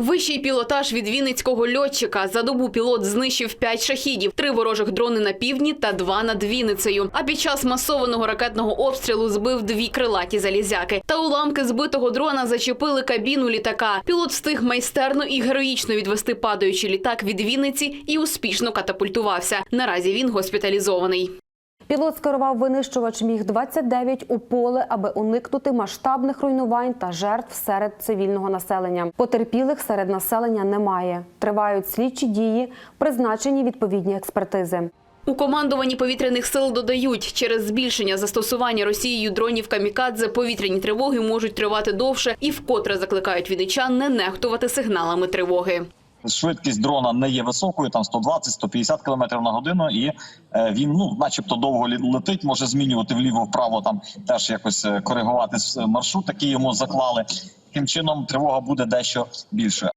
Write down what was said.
Вищий пілотаж від вінницького льотчика. За добу пілот знищив п'ять шахідів, три ворожих дрони на півдні та два над Вінницею. А під час масованого ракетного обстрілу збив дві крилаті залізяки. Та уламки збитого дрона зачепили кабіну літака. Пілот встиг майстерно і героїчно відвести падаючий літак від Вінниці і успішно катапультувався. Наразі він госпіталізований. Пілот скерував винищувач Міг-29 у поле, аби уникнути масштабних руйнувань та жертв серед цивільного населення. Потерпілих серед населення немає. Тривають слідчі дії, призначені відповідні експертизи. У командуванні повітряних сил додають, через збільшення застосування Росією дронів камікадзе повітряні тривоги можуть тривати довше і вкотре закликають вінничан не нехтувати сигналами тривоги. Швидкість дрона не є високою, там 120-150 км на годину, і е, він, ну, начебто, довго летить, може змінювати вліво-вправо, там теж якось е, коригувати маршрут, який йому заклали. Таким чином, тривога буде дещо більшою.